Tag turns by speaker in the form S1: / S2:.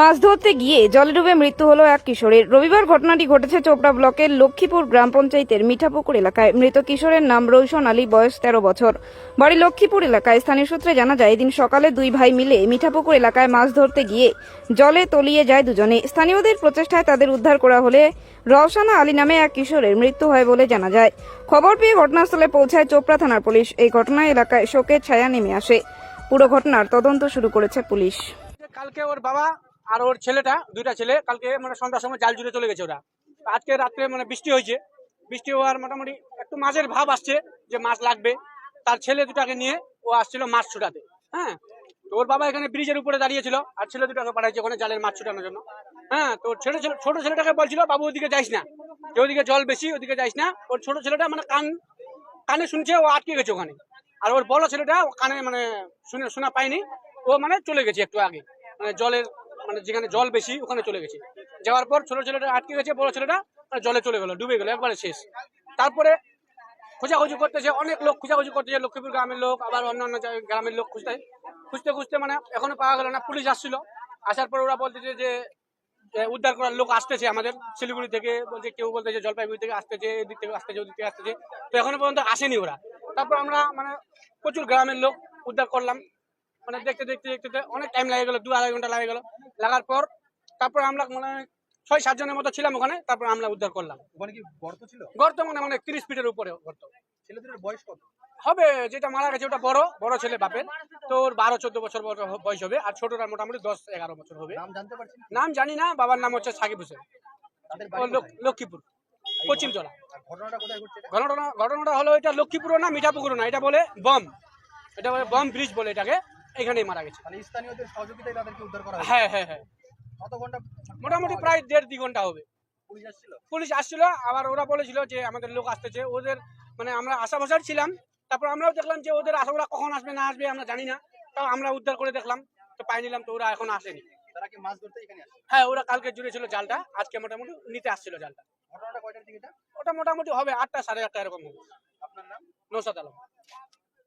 S1: মাছ ধরতে গিয়ে জলে ডুবে মৃত্যু হলো এক কিশোরের। রবিবার ঘটনাটি ঘটেছে চোপড়া ব্লকের লক্ষ্মীপুর গ্রাম পঞ্চায়েতের মিঠাপুকুর এলাকায়। মৃত কিশোরের নাম রৌশন আলী, বয়স তেরো বছর। বাড়ি লক্ষ্মীপুর এলাকায়। স্থানীয় সূত্রে জানা যায়, এদিন সকালে দুই ভাই মিলে মিঠাপুকুর এলাকায় মাছ ধরতে গিয়ে জলে তলিয়ে যায় দুজনে। স্থানীয়দের প্রচেষ্টায় তাদের উদ্ধার করা হলে রওশানা আলী নামে এক কিশোরের মৃত্যু হয় বলে জানা যায়। খবর পেয়ে ঘটনাস্থলে পৌঁছায় চোপড়া থানার পুলিশ। এই ঘটনায় এলাকায় শোকের ছায়া নেমে আসে। পুরো ঘটনার তদন্ত শুরু করেছে পুলিশ।
S2: কালকে ওর বাবা আর ওর ছেলেটা, দুইটা ছেলে, কালকে মানে সন্ধ্যার সময় জাল জুড়ে চলে গেছে ওরা। আজকে রাত্রে মানে বৃষ্টি হয়েছে। বৃষ্টি হওয়ার মোটামুটি একটু মাছের ভাব আসছে যে মাছ লাগবে। তার ছেলে দুটাকে নিয়ে ও আসছিল মাছ ছুটাতে হ্যাঁ? তো ওর বাবা এখানে ব্রিজের উপরে দাঁড়িয়েছিল, আর ছেলে দুটাকে পাঠাইছে ওখানে জালের মাছ ছুটানোর জন্য হ্যাঁ? তো ছেলে ছোট ছেলেটাকে বলছিল, বাবু, ওদিকে যাইস না। যে ওদিকে জল বেশি, ওদিকে যাইস না। ওর ছোট ছেলেটা মানে কান কানে শুনছে, ও আটকে গেছে ওখানে। আর ওর বড় ছেলেটা কানে মানে শুনে শোনা পায়নি। ও মানে চলে গেছে একটু আগে। মানে জলের মানে যেখানে জল বেশি, ওখানে চলে গেছে। যাওয়ার পর ছোট ছেলেটা আটকে গেছে, বড় ছেলেটা জলে চলে গেলো, ডুবে গেলো, একবারে শেষ। তারপরে খোঁজাখুঁজি করতেছে, অনেক লোক খোঁজাখুঁজি করতেছে, লক্ষ্মীপুর গ্রামের লোক, আবার অন্য জায়গায় গ্রামের লোক খুঁজতে। খুঁজতে খুঁজতে মানে এখনও পাওয়া গেল না, পুলিশ আসছিল। আসার পর ওরা বলতেছে যে উদ্ধার করার লোক আসতেছে আমাদের, শিলিগুড়ি থেকে বলছে, কেউ বলতেছে জলপাইগুড়ি থেকে আসতেছে, এদিক থেকে আসতেছে, ওদিক থেকে আসতেছে। তো এখনও পর্যন্ত আসেনি ওরা। তারপর আমরা মানে প্রচুর গ্রামের লোক উদ্ধার করলাম। মানে দেখতে দেখতে দেখতে অনেক টাইম লাগে গেল, দু আড়াই ঘণ্টা লাগে গেল। লাগার পর তারপর আমরা মানে ছয় সাতজনের মতো ছিলাম ওখানে তারপর আমরা উদ্ধার করলাম।
S3: ওখানে কি গর্ত ছিল?
S2: গর্ত মানে মানে তিরিশ ফিটের উপরে গর্ত।
S3: ছেলেদের বয়স কত?
S2: হবে যেটা মারা গেছে ওটা বড় বড় ছেলে বাপের। তো ওর বারো চোদ্দ বছর বয়স- হবে আর ছোটরা মোটামুটি দশ এগারো বছর হবে।
S3: নাম
S2: জানি না বাবার নাম হচ্ছে সাকিব হোসেন? লক্ষ্মীপুর পশ্চিমতলা।
S3: ঘটনাটা
S2: ঘটনাটা হলো এটা লক্ষ্মীপুর না মিঠাপুকুর না এটা বলে বম। এটা বলে বম ব্রিজ বলে এটাকে। এখানেই মারা গেছে।
S3: মানে স্থানীয়দের সহযোগিতায় তাদেরকে উদ্ধার করা হয়েছে?
S2: হ্যাঁ হ্যাঁ হ্যাঁ।
S3: কত ঘণ্টা
S2: মোটামুটি প্রায় দেড় দুই ঘণ্টা হবে।
S3: পুলিশ আসছিল?
S2: পুলিশ আসছিল আবার ওরা বলেছিল যে আমাদের লোক আসতেছে। ওদের মানে আমরা আশা বসার ছিলাম। তারপর আমরাও দেখলাম যে ওদের আশা ওরা কখন আসবে না আসবে আমরা জানি না। তাও আমরা উদ্ধার করে দেখলাম। তো পাই নিলাম তো ওরা এখন আসেনি।
S3: তারা কি মাছ ধরতে এখানে আসে
S2: হ্যাঁ ওরা কালকে জুড়ে ছিল জালটা। আজকে মোটামুটি নিতে আসছিল জালটা।
S3: ঘটনাটা কয়টার দিকে
S2: ওটা মোটামুটি হবে আটটা সাড়ে আটটা এরকম হবে।
S3: আপনার নাম?
S2: নৌসাদ আলম।